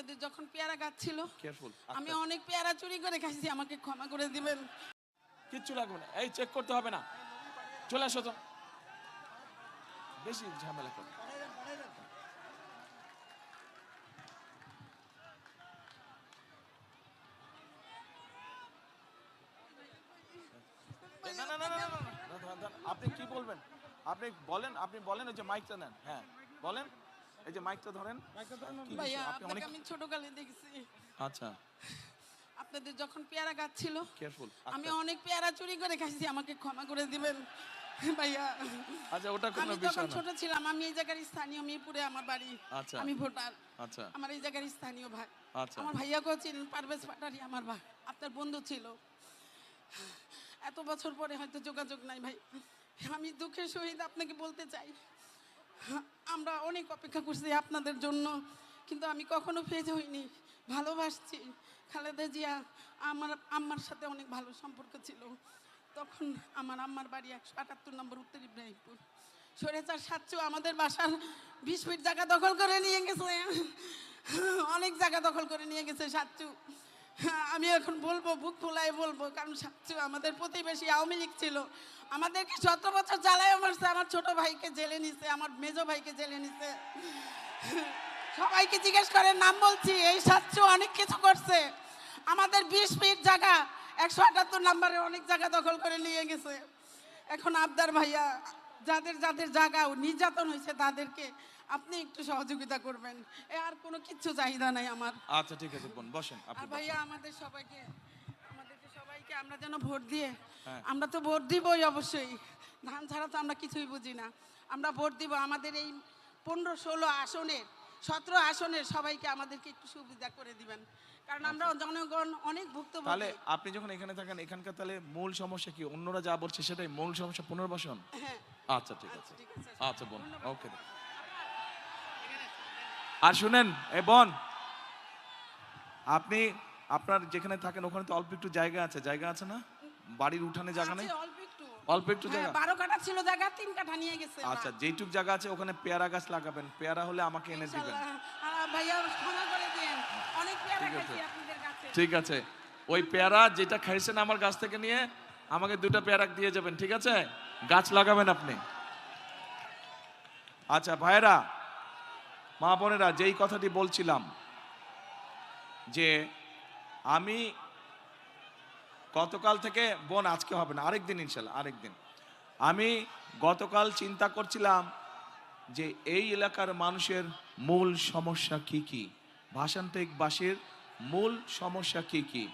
আপনাদের যখন পেয়ারা গাছ ছিল আমি অনেক পেয়ারা চুরি করে খাইছি আমাকে ক্ষমা করে দিবেন কিচ্ছু লাগবে না এই চেক করতে হবে না চলে আসো তো বেশি ঝামেলা করো আপনি কি বলবেন আপনি বলেন আপনি বলেন ওই যে মাইকটা নেন হ্যাঁ বলেন এই যে মাইকটা ধরেন। ভাইয়া আপনাকে আমি ছোটকালে দেখছি। আচ্ছা। আপনাদের যখন পেয়ারা গাছ ছিল কেয়ারফুল আমি অনেক পেয়ারা চুরি করে খাইছি আমাকে ক্ষমা করে দিবেন ভাইয়া। আচ্ছা ওটা কোনো বিষয় না। ছোট ছিলাম আমি এই জায়গার স্থানীয় মিরপুরে আমার বাড়ি আচ্ছা। আমি ভোটার। আচ্ছা। আমার এই জায়গার স্থানীয় ভাই। আচ্ছা। আমার ভাইয়াকেও চিনেন পারভেজ পাটারি আমার ভাই। আপনার বন্ধু ছিল। এত বছর পরে হয়তো যোগাযোগ নাই ভাই। আমি দুঃখের সহিত আপনাকে বলতে চাই। আমরা অনেক অপেক্ষা করছি আপনাদের জন্য, কিন্তু আমি কখনো ফেজ হইনি, ভালোবাসছি। খালেদা জিয়া আমার আম্মার সাথে অনেক ভালো সম্পর্ক ছিল। তখন আমার আম্মার বাড়ি একশো আটাত্তর নম্বর উত্তর ইব্রাহিমপুর। সরেচার সাতচু আমাদের বাসার বিশ ফিট জায়গা দখল করে নিয়ে গেছে। অনেক জায়গা দখল করে নিয়ে গেছে সাতচু আমি এখন বলব, বুক ফুলাই বলব, কারণ আমাদের প্রতিবেশী আওয়ামী লীগ ছিল। আমাদেরকে সতেরো বছর জ্বালায় মারছে, আমার ছোট ভাইকে জেলে নিছে, আমার মেজো ভাইকে জেলে নিছে। সবাইকে জিজ্ঞেস করে নাম বলছি, এই সাতচু অনেক কিছু করছে। আমাদের বিশ ফিট জায়গা, একশো আটাত্তর নাম্বারে অনেক জায়গা দখল করে নিয়ে গেছে। এখন আবদার ভাইয়া যাদের যাদের জায়গা নির্যাতন হয়েছে তাদেরকে আপনি একটু সহযোগিতা করবেন। এ আর কোনো কিচ্ছু চাহিদা নাই আমার। আচ্ছা ঠিক আছে বোন বসেন আর ভাইয়া আমাদের সবাইকে আমাদেরকে সবাইকে আমরা যেন ভোট দিয়ে হ্যাঁ। আমরা তো ভোট দিবই অবশ্যই। ধান ছাড়া তো আমরা কিছুই বুঝি না। আমরা ভোট দিব আমাদের এই পনেরো ষোলো আসনের সতেরো আসনের সবাইকে আমাদেরকে একটু সুবিধা করে দিবেন। কারণ আমরা জনগণ অনেক ভুক্ত তাহলে আপনি যখন এখানে থাকেন এখানকার তাহলে মূল সমস্যা কি? অন্যরা যা বলছে সেটাই মূল সমস্যা পুনর্বাসন? হ্যাঁ। আচ্ছা ঠিক আছে। আচ্ছা, বোন ওকে আর শুনেন এ বোন আপনি আপনার যেখানে থাকেন ওখানে তো অল্প একটু জায়গা আছে। জায়গা আছে না? বাড়ির উঠানে জায়গা নেই? অল্প একটু। হ্যাঁ, জায়গা? বারো কাঠা ছিল জায়গা তিন কাঠা নিয়ে গেছে আচ্ছা যেইটুক জায়গা আছে ওখানে পেয়ারা গাছ লাগাবেন। পেয়ারা হলে আমাকে এনে দিবেন। ভাইয়া ক্ষমা করে দিয়েন। অনেক পেয়ারা। খাইছি আপনাদের কাছে। ঠিক আছে। ওই পেয়ারা যেটা খাইছেন আমার গাছ থেকে নিয়ে আমাকে দুটো পেয়ারা দিয়ে যাবেন, ঠিক আছে? গাছ লাগাবেন আপনি। আচ্ছা ভাইরা মা বোনেরা, যেই কথাটি বলছিলাম যে আমি গতকাল থেকে, বোন, আজকে হবে না, আরেকদিন ইনশাল্লাহ, আরেকদিন। আমি গতকাল চিন্তা করছিলাম যে এই এলাকার মানুষের মূল সমস্যা কি কি? ভাষান্তিক বাসীর মূল সমস্যা কি কি?